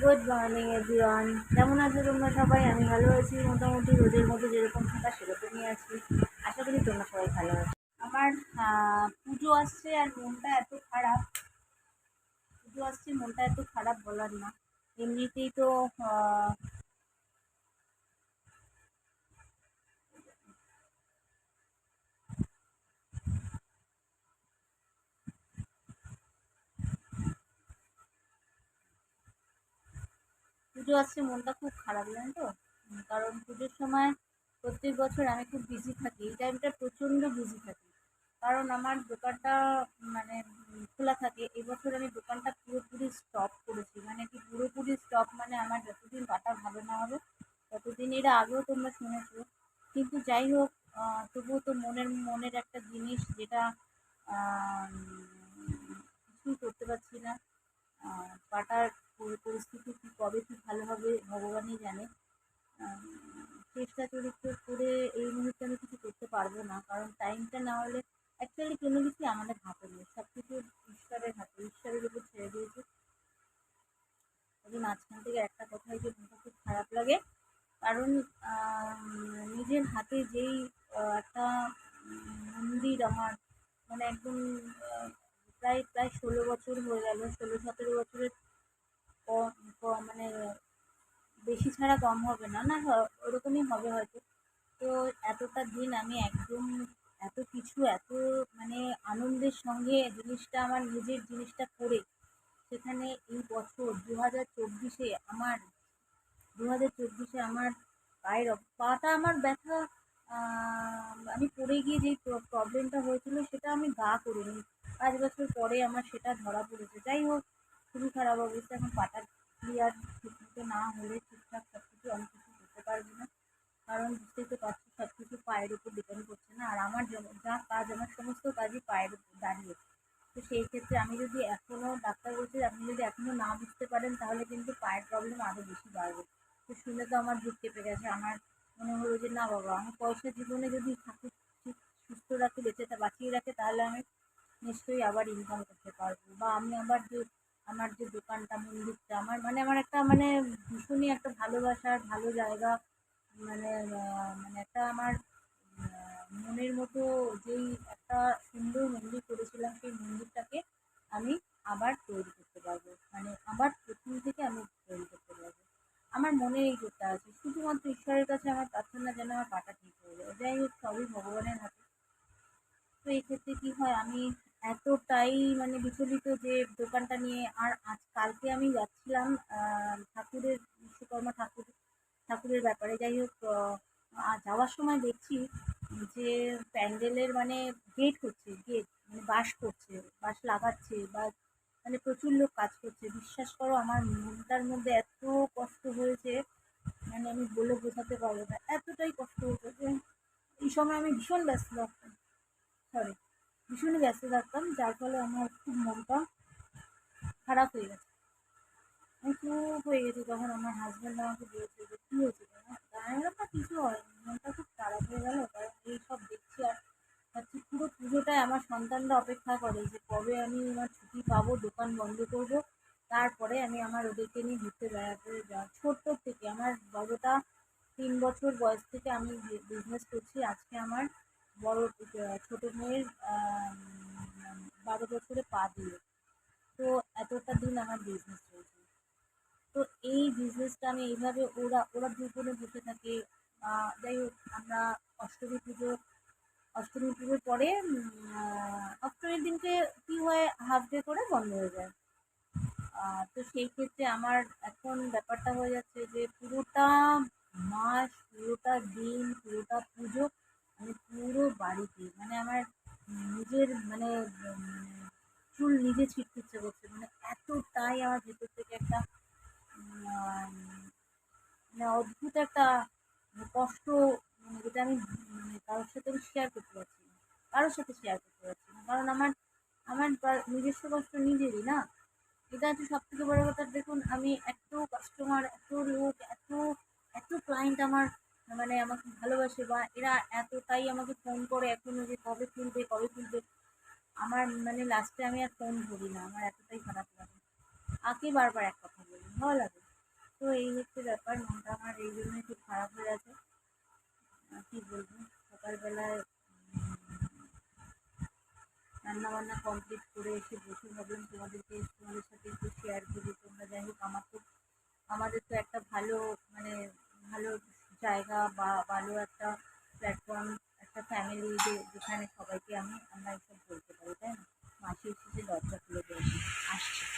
Good morning everyone কেমন আছো তোমরা সবাই? আমি ভালো আছি। মোটামুটি রোজের মতো যেরকম থাকা, সেরকমই আছি। আশা করি তোমরা সবাই ভালো আছো। আমার পুজো আসছে আর মনটা এত খারাপ। পুজো আসছে, মনটা এত খারাপ বলার না। এমনিতেই তো পুজো আসছে মনটা খুব খারাপ জানো তো? কারণ পুজোর সময় প্রত্যেক বছর আমি খুব বিজি থাকি। এই টাইমটা প্রচণ্ড বিজি থাকি। কারণ আমার দোকানটা মানে খোলা থাকে। এবছর আমি দোকানটা পুরোপুরি স্টপ করেছি। মানে কি, পুরোপুরি স্টপ মানে আমার যতদিন কাটা ভালো না হবে, ততদিন এর আগেও তোমরা শুনেছো। কিন্তু যাই হোক তবুও তো মনের মনের একটা জিনিস যেটা কিছুই করতে পারছি না। পাটার পরি- পরিস্থিতি কি, কবে কি ভালো হবে, ভগবানই জানে। চেষ্টা চরিত্র করে এই মুহূর্তে আমি কিছু করতে পারব না, কারণ টাইমটা না হলে অ্যাকচুয়ালি কোনো কিছুই আমাদের হাতে নেই। সব কিছু ঈশ্বরের হাতে, ঈশ্বরের উপর ছেড়ে দিয়েছে। তবে মাঝখান থেকে একটা কথাই যে মনটা খুব খারাপ লাগে। কারণ নিজের হাতে যেই একটা মন্দির আমার মানে একদম প্রায় প্রায় ষোলো বছর হয়ে গেল, ষোলো সতেরো বছরের মানে বেশি ছাড়া কম হবে না না ওরকমই হবে হয়তো। তো এতটা দিন আমি একদম এত কিছু, এত মানে আনন্দের সঙ্গে জিনিসটা, আমার নিজের জিনিসটা করে সেখানে এই বছর দু হাজার চব্বিশে আমার দু হাজার চব্বিশে আমার পায়ের পাটা আমার ব্যথা আমি পড়ে গিয়ে যেই প্রবলেমটা হয়েছিল সেটা আমি গা করিনি। পাঁচ বছর পরে আমার সেটা ধরা পড়েছে। যাই হোক খুবই খারাপ অবস্থা। এখন পাটা ক্লিয়ার ঠিকমতো না হলে ঠিকঠাক সব কিছু আমি কিছু করতে পারব না। কারণ বুঝতেই তো পারছি সব কিছু পায়ের উপর ডিপেন্ড করছে না। আর আমার যা কাজ, আমার সমস্ত কাজই পায়ের উপর দাঁড়িয়ে। তো সেই ক্ষেত্রে আমি যদি এখনও ডাক্তার বলছে, আপনি যদি এখনও না বুঝতে পারেন, তাহলে কিন্তু পায়ের প্রবলেম আরও বেশি বাড়বে। তো শুনে তো আমার বুক কেঁপে গেছে। আমার মনে হলো যে, না বাবা, আমি পয়সা জীবনে যদি ঠাকুর ঠিক সুস্থ রাখে, বেঁচে বাঁচিয়ে রাখে, তাহলে আমি নিশ্চয়ই আবার ইনকাম করতে পারব। বা আমি আবার যে আমার যে দোকানটা, মন্দিরটা, আমার মানে আমার একটা মানে ভীষণই একটা ভালোবাসার ভালো জায়গা। মানে মানে একটা আমার মনের মতো যেই একটা সুন্দর মন্দির করেছিলাম, সেই মন্দিরটাকে আমি আবার তৈরি করতে পারব। মানে আবার প্রথম থেকে আমি তৈরি করতে পারব। আমার মনে এই জোরটা আছে। শুধুমাত্র ঈশ্বরের কাছে আমার প্রার্থনা যেন আমার পাটা ঠিক হয়ে যায়। যাই হোক, সবই ভগবানের হাতে। তো এক্ষেত্রে ক্ষেত্রে কী হয়, আমি এতটাই মানে বিচলিত যে দোকানটা নিয়ে আর আজ কালকে আমি যাচ্ছিলাম ঠাকুরের বিশ্বকর্মা ঠাকুর, ঠাকুরের ব্যাপারে। যাই হোক যাওয়ার সময় দেখছি যে প্যান্ডেলের মানে গেট হচ্ছে গেট মানে বাঁশ করছে, বাঁশ লাগাচ্ছে বা মানে প্রচুর লোক কাজ করছে। বিশ্বাস করো, আমার মনটার মধ্যে এত কষ্ট হয়েছে মানে আমি বলে বোঝাতে পারব না, এতটাই কষ্ট হয়েছে যে এই সময় আমি ভীষণ ব্যস্ত। সরি ভীষণই ব্যস্ত থাকতাম, যার ফলে আমার খুব মনটা খারাপ হয়ে গেছে। আমি খুব হয়ে গেছি তখন আমার হাজব্যান্ড আমাকে বলছে যে, কী হয়েছে বললাম না কিছু হয়নি মনটা খুব খারাপ হয়ে গেল। কারণ এই সব দেখছি আর ভাবছি পুরো পুজোটায় আমার সন্তানরা অপেক্ষা করে যে কবে আমি আমার ছুটি পাবো, দোকান বন্ধ করব। তারপরে আমি আমার ওদেরকে নিয়ে ঘুরতে বেড়াতে যাওয়া ছোট্ট থেকে, আমার বড়টা তিন বছর বয়স থেকে আমি বিজনেস করছি। আজকে আমার বড়, ছোট মেয়ের বারো বছরে পা দিল তো এতটা দিন আমার বিজনেস চলছে। তো এই বিজনেসটা আমি এইভাবে ওরা ওরা দুপুরে বসে থাকে। যাই হোক, আমরা অষ্টমী পুজো, অষ্টমী পুজোর পরে অষ্টমীর দিনকে কী হয় হাফ ডে করে বন্ধ হয়ে যায়। তো সেই ক্ষেত্রে আমার এখন ব্যাপারটা হয়ে যাচ্ছে যে পুরোটা মাস, পুরোটা দিন, পুরোটা পুজো পুরো বাড়িতে মানে আমার নিজের মানে চুল নিজে ছিঁড়তে ইচ্ছে করছে মানে এতটাই আমার ভেতর থেকে একটা মানে অদ্ভুত একটা কষ্ট মানে যেটা আমি মানে কারোর সাথে আমি শেয়ার করতে পারছি না, কারোর সাথে শেয়ার করতে পারছি না, কারণ আমার আমার নিজস্ব কষ্ট নিজেরই না। এটা হচ্ছে সব থেকে বড় কথা, দেখুন, আমি এত কাস্টমার এত লোক, এত এত ক্লায়েন্ট আমার মানে আমাকে ভালোবাসে বা এরা এতটাই আমাকে ফোন করে এখনও যে কবে খুলবে কবে খুলবে আমার মানে লাস্টে আমি আর ফোন ধরি না, আমার এতটাই খারাপ লাগে। আগে বারবার এক কথা বলি, ভালো লাগে। তো এই হচ্ছে ব্যাপার, মনটা আমার এই জন্যই খুব খারাপ হয়ে আছে। কী বলব, সকালবেলায় রান্না বান্না কমপ্লিট করে এসে বসে ভাবলাম তোমাদেরকে, তোমাদের সাথে একটু শেয়ার করি। তোমরা যাই হোক, আমার তো, আমাদের তো একটা ভালো মানে ভালো জায়গা বা ভালো একটা প্ল্যাটফর্ম একটা ফ্যামিলি যে যেখানে সবাইকে আমি আমরা এসব বলতে পারি তাই না মাসি এসেছে দরজা খুলে দিয়েছি আসছি